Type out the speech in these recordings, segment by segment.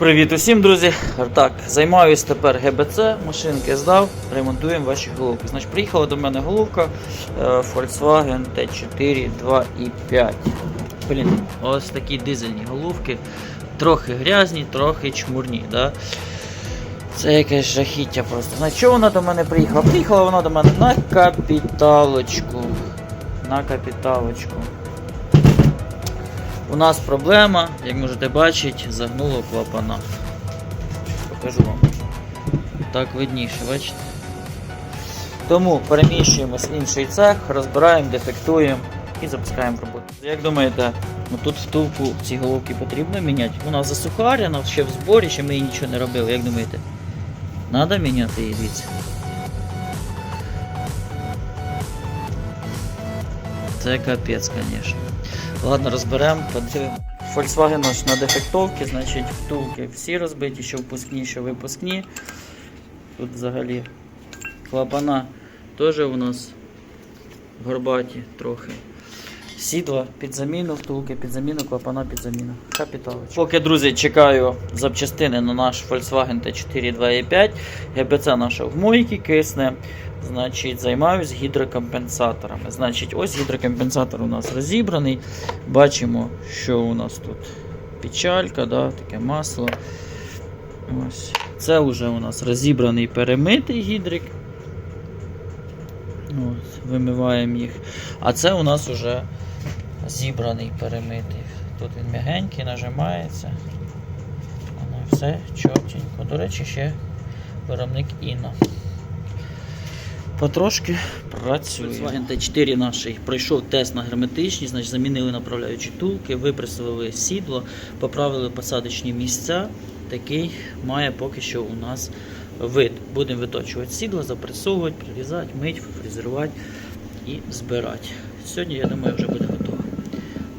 Привіт усім, друзі! Так, займаюсь тепер ГБЦ, машинки здав, ремонтуємо ваші головки. Значить, приїхала до мене головка е, Volkswagen T4 2.5. Блін, ось такі дизельні головки. Трохи грязні, трохи чмурні. Да? Це якесь жахіття просто. Значить, що вона до мене приїхала? Приїхала вона до мене на капіталочку. На капіталочку. У нас проблема, як можете бачити, загнуло клапана. Покажу вам. Так видніше, бачите? Тому переміщуємось в інший цех, розбираємо, дефектуємо і запускаємо роботу. Як думаєте, ну тут втулку ці головки потрібно міняти? Вона засухарена, ще в зборі, ще ми її нічого не робили. Як думаєте? Надо міняти її дивіться? Це капець, звісно. Ладно, розберемо, подивимо. Volkswagen наш на дефектовці, значить втулки всі розбиті, що впускні, що випускні. Тут взагалі клапана теж у нас горбаті трохи. Сідла під заміну, втулки під заміну, клапана під заміну. Капіталочка. Поки, друзі, чекаю запчастини на наш Volkswagen T4 2.5. ГБЦ наша в мойці кисне. Значить, займаюсь гідрокомпенсаторами. Значить, ось гідрокомпенсатор у нас розібраний. Бачимо, що у нас тут печалька, да, таке масло. Ось. Це вже у нас розібраний перемитий гідрик. От, вимиваємо їх. А це у нас вже зібраний перемитий. Тут він м'ягенький, нажимається. Воно все чотенько. До речі, ще виробник Інна. Потрошки працює. Volkswagen T4 наш пройшов тест на герметичність, значить замінили направляючі тулки, випресували сідло, поправили посадочні місця. Такий має поки що у нас вид. Будемо виточувати сідло, запресовувати, прирізати, мить, фрезерувати і збирати. Сьогодні, я думаю, вже буде готово.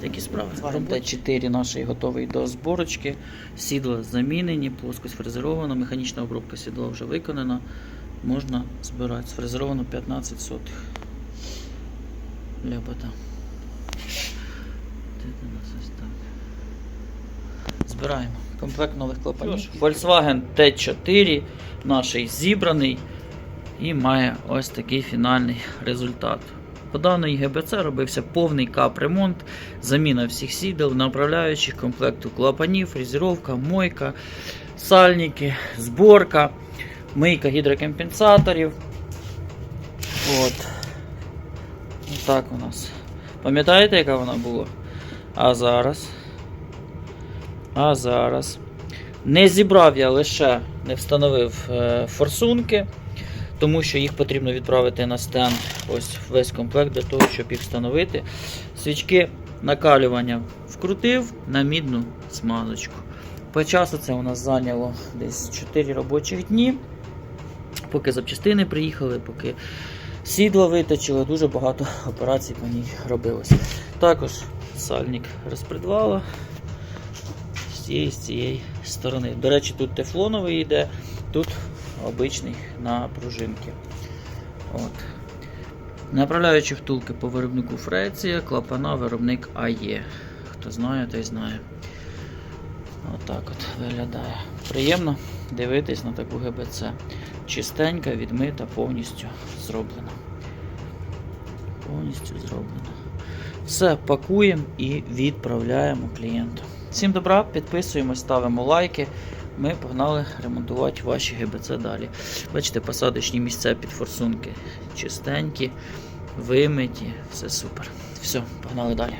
Такі справи. Т4 наш готовий до зборочки. Сідла замінені, плоскость фрезерована, механічна обробка сідла вже виконана. Можна збирати. Сфрезеровано 15 сотих. Ляпота. Збираємо. Комплект нових клапанів. Volkswagen T4 наш зібраний і має ось такий фінальний результат. По даної ГБЦ робився повний кап-ремонт, заміна всіх сідел, направляючих, комплекту клапанів, фрезеровка, мойка, сальники, зборка, мийка гідрокомпенсаторів. От. Так у нас. Пам'ятаєте, яка вона була? А зараз. А зараз. Не зібрав я лише, не встановив е, форсунки, тому що їх потрібно відправити на стенд. Ось весь комплект для того, щоб їх встановити. Свічки накалювання вкрутив на мідну смазочку. По часу це у нас зайняло десь 4 робочих дні. Поки запчастини приїхали, поки сідло виточило, дуже багато операцій по ній робилося. Також сальник розпредвала з цієї з цієї сторони. До речі, тут тефлоновий йде, тут обичний на пружинки. От. Направляючи втулки по виробнику Фреція, клапана виробник АЄ. Хто знає, той знає. Отак от виглядає. Приємно дивитись на таку ГБЦ. Чистенька, відмита, повністю зроблена. Повністю зроблена. Все, пакуємо і відправляємо клієнту. Всім добра, підписуємось, ставимо лайки. Ми погнали ремонтувати ваші ГБЦ далі. Бачите, посадочні місця під форсунки чистенькі, вимиті, все супер. Все, погнали далі.